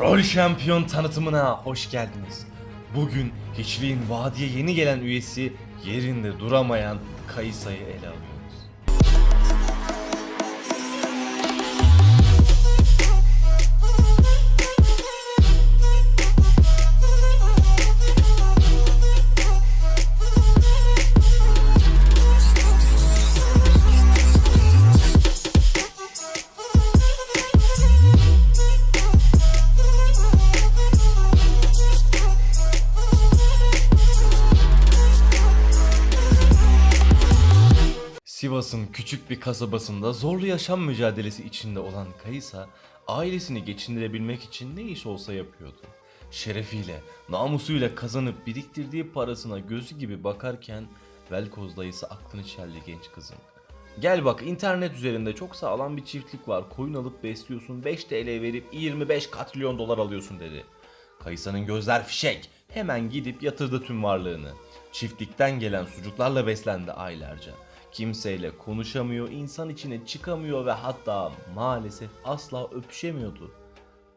Troll şampiyon tanıtımına hoş geldiniz. Bugün hiçliğin vadiye yeni gelen üyesi yerinde duramayan Kayısa'yı ele alıyoruz. Sivas'ın küçük bir kasabasında zorlu yaşam mücadelesi içinde olan Kayısa, ailesini geçindirebilmek için ne iş olsa yapıyordu. Şerefiyle, namusuyla kazanıp biriktirdiği parasına gözü gibi bakarken Velkoz dayısı aklını çeldi genç kızın. Gel bak internet üzerinde çok sağlam bir çiftlik var. Koyun alıp besliyorsun 5 TL verip 25 katrilyon dolar alıyorsun dedi. Kayısa'nın gözler fişek. Hemen gidip yatırdı tüm varlığını. Çiftlikten gelen sucuklarla beslendi aylarca. Kimseyle konuşamıyor, insan içine çıkamıyor ve hatta maalesef asla öpüşemiyordu.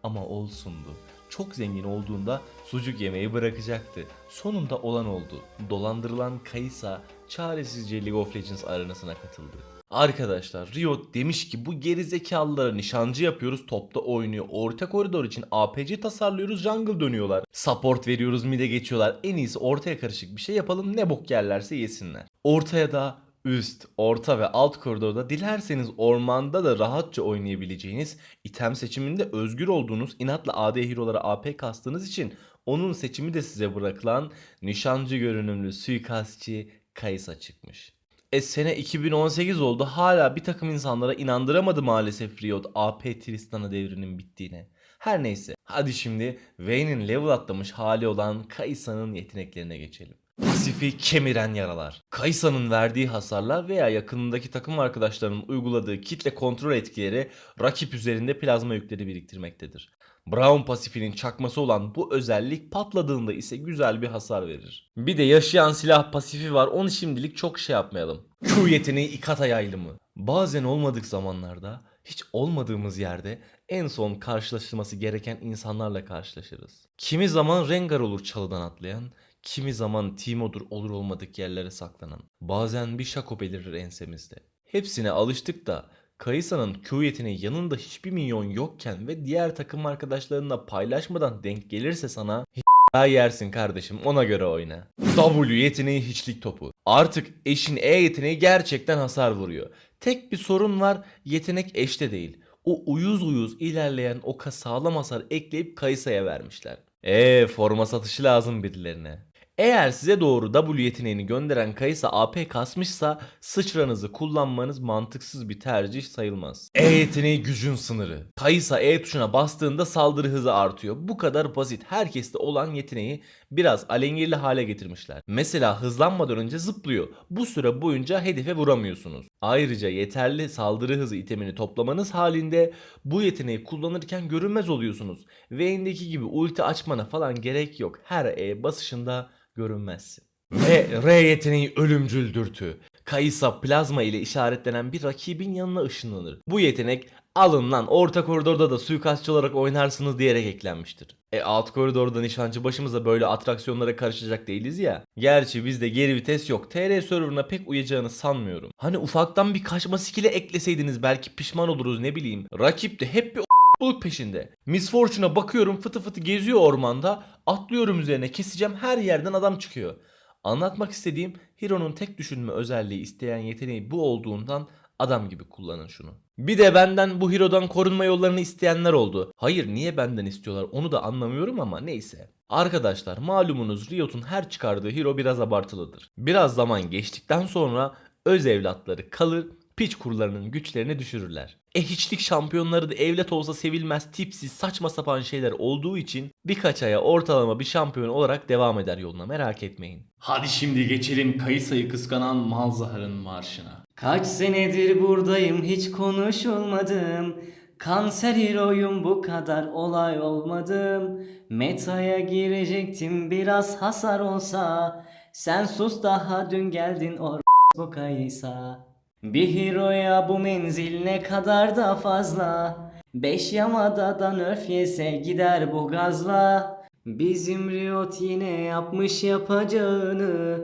Ama olsundu. Çok zengin olduğunda sucuk yemeyi bırakacaktı. Sonunda olan oldu. Dolandırılan Kaysa çaresizce League of Legends arenasına katıldı. Arkadaşlar Riot demiş ki bu geri zekalılara nişancı yapıyoruz topta oynuyor. Orta koridor için APC tasarlıyoruz jungle dönüyorlar. Support veriyoruz mid'e geçiyorlar. En iyisi ortaya karışık bir şey yapalım ne bok yerlerse yesinler. Ortaya da üst, orta ve alt koridorda dilerseniz ormanda da rahatça oynayabileceğiniz, item seçiminde özgür olduğunuz, inatla AD hero'lara AP kastığınız için onun seçimi de size bırakılan nişancı görünümlü suikastçı Kaysa çıkmış. E sene 2018 oldu hala bir takım insanlara inandıramadı maalesef Riot AP Tristana devrinin bittiğine. Her neyse hadi şimdi Vayne'in level atlamış hali olan Kaysa'nın yeteneklerine geçelim. Pasifi kemiren yaralar. Kaysa'nın verdiği hasarlar veya yakınındaki takım arkadaşlarının uyguladığı kitle kontrol etkileri rakip üzerinde plazma yükleri biriktirmektedir. Brown pasifinin çakması olan bu özellik patladığında ise güzel bir hasar verir. Bir de yaşayan silah pasifi var onu şimdilik çok şey yapmayalım. Q yeteneği ikata yaylımı. Bazen olmadık zamanlarda hiç olmadığımız yerde en son karşılaşılması gereken insanlarla karşılaşırız. Kimi zaman Rengar olur çalıdan atlayan, kimi zaman Timo'dur olur olmadık yerlere saklanan. Bazen bir şako belirir ensemizde. Hepsine alıştık da Kayısa'nın yeteneği yanında hiçbir minyon yokken ve diğer takım arkadaşlarınla paylaşmadan denk gelirse sana daha yersin kardeşim ona göre oyna. W yeteneği hiçlik topu. Artık eşin E yeteneği gerçekten hasar vuruyor. Tek bir sorun var yetenek eşte değil. O uyuz uyuz ilerleyen oka sağlam hasar ekleyip Kayısa'ya vermişler. Eee forma satışı lazım birilerine. Eğer size doğru W yeteneğini gönderen Kayısa AP kasmışsa sıçranızı kullanmanız mantıksız bir tercih sayılmaz. E yeteneği gücün sınırı. Kayısa E tuşuna bastığında saldırı hızı artıyor. Bu kadar basit. Herkeste olan yeteneği biraz alengirli hale getirmişler. Mesela hızlanmadan önce zıplıyor. Bu süre boyunca hedefe vuramıyorsunuz. Ayrıca yeterli saldırı hızı itemini toplamanız halinde bu yeteneği kullanırken görünmez oluyorsunuz. Vayne'deki gibi ulti açmana falan gerek yok. Her E basışında görünmezsin. Ve R yeteneği ölümcül dürtü. Kayısa plazma ile işaretlenen bir rakibin yanına ışınlanır. Bu yetenek alın lan orta koridorda da suikastçı olarak oynarsınız diyerek eklenmiştir. E alt koridorda nişancı başımıza böyle atraksiyonlara karışacak değiliz ya. Gerçi bizde geri vites yok. TR serverına pek uyacağını sanmıyorum. Hani ufaktan bir kaçma skill'e ekleseydiniz belki pişman oluruz ne bileyim. Rakip de hep bir Buluk peşinde. Miss Fortune'a bakıyorum fıtı fıtı geziyor ormanda. Atlıyorum üzerine keseceğim her yerden adam çıkıyor. Anlatmak istediğim Hero'nun tek düşünme özelliği isteyen yeteneği bu olduğundan adam gibi kullanın şunu. Bir de benden bu Hero'dan korunma yollarını isteyenler oldu. Hayır niye benden istiyorlar onu da anlamıyorum ama neyse. Arkadaşlar malumunuz Riot'un her çıkardığı hero biraz abartılıdır. Biraz zaman geçtikten sonra öz evlatları kalır piç kurlarının güçlerini düşürürler. E hiçlik şampiyonları da evlat olsa sevilmez tipsiz saçma sapan şeyler olduğu için birkaç aya ortalama bir şampiyon olarak devam eder yoluna merak etmeyin. Hadi şimdi geçelim Kayısa'yı kıskanan Malzahar'ın marşına. Kaç senedir buradayım hiç konuşulmadım Kanser heroyum bu kadar olay olmadım Meta'ya girecektim biraz hasar olsa Sen sus daha dün geldin or bu kayısa Bir heroya bu menzil ne kadar da fazla Beş yamadadan öf yese gider bu gazla Bizim Riot yine yapmış yapacağını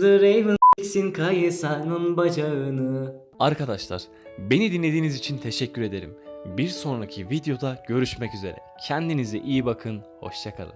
The Raven s**sin Kayısa'nın bacağını Arkadaşlar beni dinlediğiniz için teşekkür ederim. Bir sonraki videoda görüşmek üzere. Kendinize iyi bakın. Hoşçakalın.